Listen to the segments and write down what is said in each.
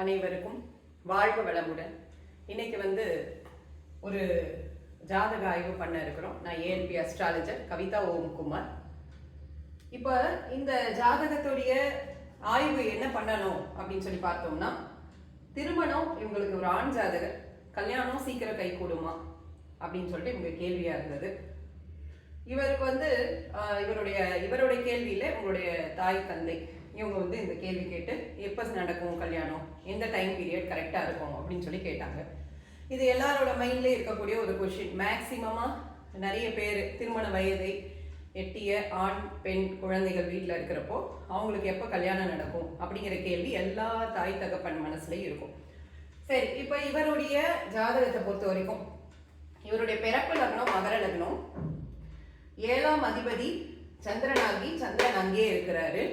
அனைவருக்கும் வாழ்க வளமுடன். இன்னைக்கு வந்து ஒரு ஜாதக ஆய்வு பண்ண இருக்கிறோம். நான் ஏஎல்பி அஸ்ட்ராலஜர் கவிதா ஓம்குமார். இப்போ இந்த ஜாதகத்துடைய ஆய்வு என்ன பண்ணணும் அப்படின்னு சொல்லி பார்த்தோம்னா திருமணம் இவங்களுக்கு ஒரு ஆண் ஜாதகர் கல்யாணம் சீக்கிரம் கை கூடுமா அப்படின்னு சொல்லிட்டு இவங்க கேள்வியா இருந்தது. இவருக்கு வந்து இவருடைய இவருடைய கேள்வியில உங்களுடைய தாய் தந்தை இவங்க வந்து இந்த கேள்வி கேட்டு எப்போ நடக்கும் கல்யாணம்? எந்த டைம் பீரியட் கரெக்டாக இருக்கும் அப்படின்னு சொல்லி கேட்டாங்க. இது எல்லாரோட மைண்ட்லேயே இருக்கக்கூடிய ஒரு கொஷின் மேக்சிமமாக நிறைய பேர் திருமண வயதை எட்டிய ஆண் பெண் குழந்தைகள் வீட்டில் இருக்கிறப்போ அவங்களுக்கு எப்போ கல்யாணம் நடக்கும் அப்படிங்கிற கேள்வி எல்லா தாய் தகப்பன் மனசுலையும் இருக்கும். சரி இப்போ இவருடைய ஜாதகத்தை பொறுத்த வரைக்கும் இவருடைய பிறப்பு லக்னம் மகர லக்னம். ஏழாம் அதிபதி சந்திரனாகி சந்திரன் அங்கேயே இருக்கிறாரு.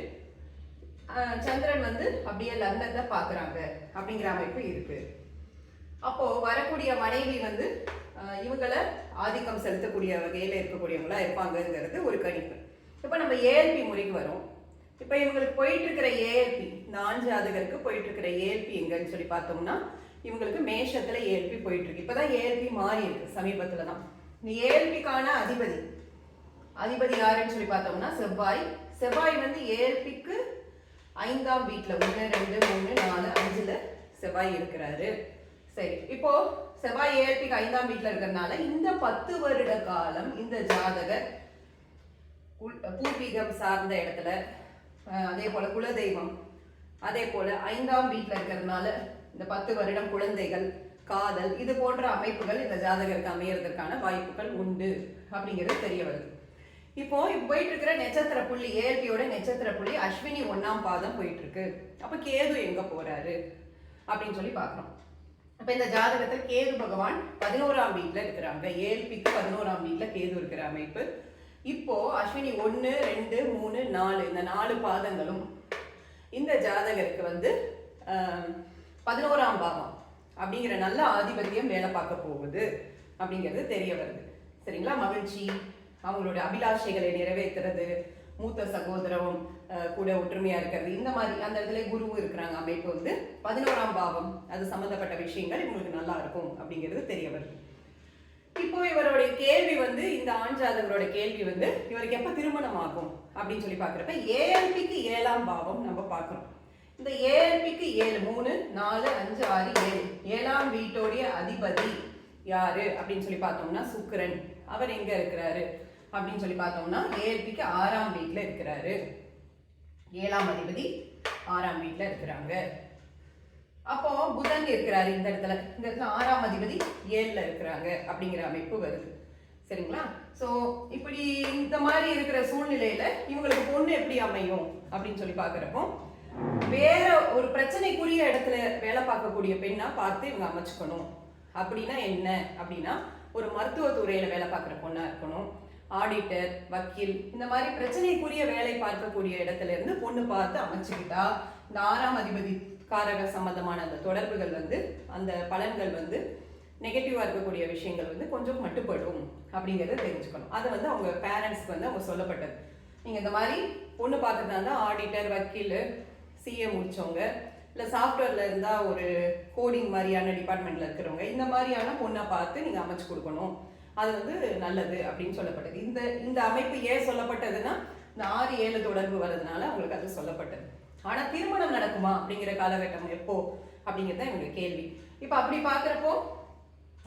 சந்திரன் வந்து அப்படியே லக்னத்தை பார்க்குறாங்க அப்படிங்கிற அமைப்பு இருக்கு. அப்போ வரக்கூடிய மனைவி வந்து இவங்களை இவங்கள ஆதிக்கம் செலுத்தக்கூடிய வகையில் இருக்கக்கூடியவங்களா இருப்பாங்கங்கிறது ஒரு கணிப்பு. இப்போ நம்ம ஏஎல்பி முறைக்கு வரும். இப்போ இவங்களுக்கு போயிட்டு இருக்கிற ஏஎல்பி இந்த ஜாதகருக்கு போயிட்டு இருக்கிற ஏஎல்பி எங்கன்னு சொல்லி பார்த்தோம்னா இவங்களுக்கு மேஷத்துல ஏஎல்பி போயிட்டு இருக்கு இப்போதான் ஏஎல்பி மாறி இருக்கு சமீபத்துல தான். இந்த ஏஎல்பிக்கான அதிபதி. அதிபதி யாருன்னு சொல்லி பார்த்தோம்னா செவ்வாய். செவ்வாய் வந்து ஏஎல்பிக்கு ஐந்தாம் வீட்டில் ஒன்று ரெண்டு மூணு நாலு அஞ்சில் செவ்வாய் இருக்கிறாரு. சரி இப்போ செவ்வாய் ஏஎல்பிக்கு ஐந்தாம் வீட்டில் இருக்கிறதுனால இந்த பத்து வருட காலம் இந்த ஜாதகர் பூர்வீகம் சார்ந்த இடத்துல அதே போல குலதெய்வம் அதே போல ஐந்தாம் வீட்டில் இருக்கிறதுனால இந்த பத்து வருடம் குழந்தைகள் காதல் இது போன்ற அமைப்புகள் இந்த ஜாதகருக்கு அமையறதுக்கான வாய்ப்புகள் உண்டு. அப்படிங்கிறது தெரிய வருது. இப்போ இப்போ போயிட்டு இருக்கிற நட்சத்திர புள்ளி ஏஎல்பியோட நட்சத்திர புள்ளி அஸ்வினி ஒன்னாம் பாதம் போயிட்டு இருக்கு அப்ப கேது எங்க போறாரு? அப்படின்னு சொல்லி பாக்குறோம் அப்ப இந்த ஜாதகத்தில் கேது பகவான் பதினோராம் வீட்டுல இருக்கிறாங்க. ஏஎல்பிக்கு பதினோராம் வீட்டுல கேது இருக்கிற அமைப்பு. இப்போ அஸ்வினி ஒன்று ரெண்டு மூணு நாலு இந்த நாலு பாதங்களும் இந்த ஜாதகருக்கு வந்து பதினோராம் பாவம் அப்படிங்கிற நல்ல ஆதிபத்தியம் வேலை பார்க்க போகுது அப்படிங்கிறது தெரிய வருது. சரிங்களா? மகிழ்ச்சி. அவங்களுடைய அபிலாஷைகளை நிறைவேற்றுறது மூத்த சகோதரம் ஆஹ், கூட ஒற்றுமையா இருக்கிறது. இந்த மாதிரி அந்த இடத்துல குருவும் இருக்கிறாங்க. அமைப்பு வந்து பதினோராம் பாவம். அது சம்பந்தப்பட்ட விஷயங்கள் இவங்களுக்கு நல்லா இருக்கும் அப்படிங்கிறது தெரிய வருது. இப்போ இவருடைய கேள்வி வந்து இந்த ஆண் ஜாதகரோட கேள்வி வந்து இவருக்கு எப்ப திருமணம் ஆகும் அப்படின்னு சொல்லி பாக்குறப்ப ஏஎல்பிக்கு ஏழாம் பாவம் நம்ம பார்க்கிறோம். இந்த ஏஎல்பிக்கு ஏழு மூணு நாலு அஞ்சு ஆறு ஏழு. ஏழாம் வீட்டோடைய அதிபதி யாரு அப்படின்னு சொல்லி பார்த்தோம்னா சுக்கரன். அவர் எங்க இருக்கிறாரு? அப்படின்னு சொல்லி பார்த்தோம்னா ஏஎல்பிக்கு ஆறாம் வீட்டில் இருக்கிறாரு. ஏழாம் அதிபதி ஆறாம் வீட்டில் இருக்கிறாங்க. அப்போ புதன் இருக்கிறாரு இந்த இடத்துல. இந்த இடத்துல ஆறாம் அதிபதி ஏழில் இருக்கிறாங்க அப்படிங்கிற அமைப்பு வருது. சரிங்களா? ஸோ இப்படி இந்த மாதிரி இருக்கிற சூழ்நிலையில இவங்களுக்கு பொண்ணு எப்படி அமையும் அப்படின்னு சொல்லி பார்க்குறப்போ வேற ஒரு பிரச்சனைக்குரிய இடத்துல வேலை பார்க்கக்கூடிய பெண்ணா பார்த்து இவங்க அமைச்சுக்கணும். அப்படின்னா என்ன? அப்படின்னா ஒரு மருத்துவ துறையில வேலை பார்க்குற பொண்ணா இருக்கணும். ஆடிட்டர் வக்கீல் இந்த மாதிரி பிரச்சனைக்குரிய வேலை பார்க்கக்கூடிய இடத்துல இருந்து பொண்ணு பார்த்து அமைச்சுக்கிட்டா இந்த ஆறாம் அதிபதி காரக சம்பந்தமான அந்த தொடர்புகள் வந்து அந்த பலன்கள் வந்து நெகட்டிவாக இருக்கக்கூடிய விஷயங்கள் வந்து கொஞ்சம் மட்டுப்படும் அப்படிங்கிறத தெரிஞ்சுக்கணும். அது வந்து அவங்க பேரண்ட்ஸ்க்கு வந்து அவங்க சொல்லப்பட்டது. நீங்கள் இந்த மாதிரி பொண்ணு பார்த்துட்டு தான் ஆடிட்டர் வக்கீல் சிஏ முடித்தவங்க இல்லை சாஃப்ட்வேரில் இருந்தால் ஒரு கோடிங் மாதிரியான டிபார்ட்மெண்ட்டில் இருக்கிறவங்க இந்த மாதிரியான பொண்ணை பார்த்து நீங்கள் அமைச்சு கொடுக்கணும். அது வந்து நல்லது அப்படின்னு சொல்லப்பட்டது. இந்த இந்த அமைப்பு ஏன் சொல்லப்பட்டதுன்னா இந்த ஆறு ஏழு தொடர்பு வர்றதுனால அவங்களுக்கு அது சொல்லப்பட்டது. ஆனா திருமணம் நடக்குமா அப்படிங்கிற காலகட்டம் எப்போ அப்படிங்கிறது எங்களுக்கு கேள்வி. இப்போ அப்படி பார்க்குறப்போ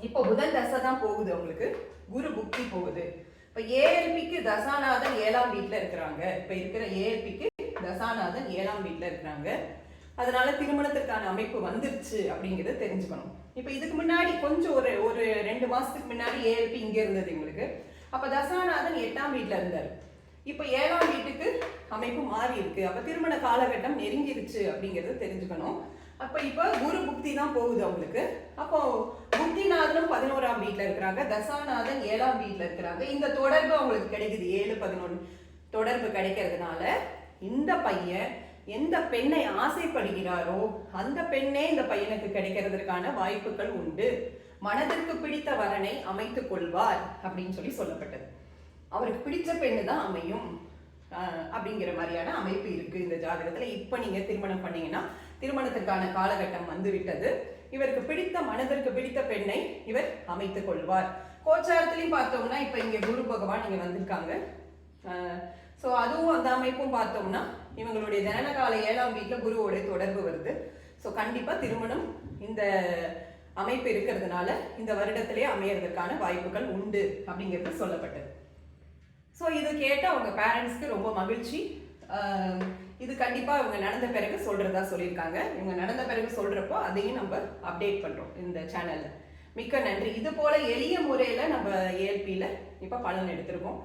இப்போ புதன் தசை தான் போகுது அவங்களுக்கு. குரு புக்தி போகுது. இப்போ ஏஎல்பிக்கு தசாநாதன் ஏழாம் வீட்டில் இருக்கிறாங்க. இப்போ இருக்கிற ஏஎல்பிக்கு தசாநாதன் ஏழாம் வீட்டில் இருக்கிறாங்க. அதனால திருமணத்திற்கான அமைப்பு வந்துருச்சு அப்படிங்கிறத தெரிஞ்சுக்கணும். இப்போ இதுக்கு முன்னாடி கொஞ்சம் ஒரு ரெண்டு மாசத்துக்கு முன்னாடி ஏஎல்பி இங்கே இருந்தது எங்களுக்கு. அப்போ தசாநாதன் எட்டாம் வீட்டில் இருந்தார். இப்போ ஏழாம் வீட்டுக்கு அமைப்பு மாறி இருக்கு. அப்ப திருமண காலகட்டம் நெருங்கிருச்சு அப்படிங்கிறத தெரிஞ்சுக்கணும். அப்ப இப்ப குரு புக்தி தான் போகுது அவங்களுக்கு. அப்போ புக்திநாதனும் பதினோராம் வீட்டில் இருக்கிறாங்க. தசாநாதன் ஏழாம் வீட்டில் இருக்கிறாங்க. இந்த தொடர்பு அவங்களுக்கு கிடைக்குது. ஏழு பதினொன்று தொடர்பு கிடைக்கிறதுனால இந்த பையன் எந்த பெண்ணை ஆசைப்படுகிறாரோ அந்த பெண்ணே இந்த பையனுக்கு கிடைக்கிறதுக்கான வாய்ப்புகள் உண்டு. மனதிற்கு பிடித்த வரனை அமைத்துக் கொள்வார் அப்படின்னு சொல்லி சொல்லப்பட்டது. அவருக்கு பிடிச்ச பெண்ணு தான் அமையும் அப்படிங்கிற மாதிரியான அமைப்பு இருக்கு இந்த ஜாதகத்துல. இப்ப நீங்க திருமணம் பண்ணீங்கன்னா திருமணத்திற்கான காலகட்டம் வந்துவிட்டது. இவருக்கு பிடித்த மனதிற்கு பிடித்த பெண்ணை இவர் அமைத்துக் கொள்வார். கோச்சாரத்திலையும் பார்த்தோம்னா இப்ப இங்க குரு பகவான் இங்க வந்திருக்காங்க. ஸோ அதுவும் அந்த அமைப்பும் பார்த்தோம்னா இவங்களுடைய ஜனனகால ஏழாம் வீட்டில் குருவோட தொடர்பு வருது. ஸோ கண்டிப்பா திருமணம் இந்த அமைப்பு இருக்கிறதுனால இந்த வருடத்திலே அமையறதுக்கான வாய்ப்புகள் உண்டு அப்படிங்கிறது சொல்லப்பட்டது. ஸோ இது கேட்டால் அவங்க பேரண்ட்ஸ்க்கு ரொம்ப மகிழ்ச்சி. இது கண்டிப்பாக இவங்க நடந்த பிறகு சொல்றதா சொல்லியிருக்காங்க. இவங்க நடந்த பிறகு சொல்றப்போ அதையும் நம்ம அப்டேட் பண்றோம் இந்த சேனல்ல மிக்க நன்றி. இது போல எளிய முறையில நம்ம ஏஎல்பியில் இப்போ பலன் எடுத்திருக்கோம்.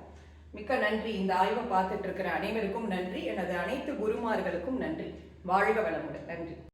மிக்க நன்றி. இந்த ஆய்வை பார்த்துட்டு இருக்கிற அனைவருக்கும் நன்றி. எனது அனைத்து குருமார்களுக்கும் நன்றி. வாழ்க வளமுடன். நன்றி.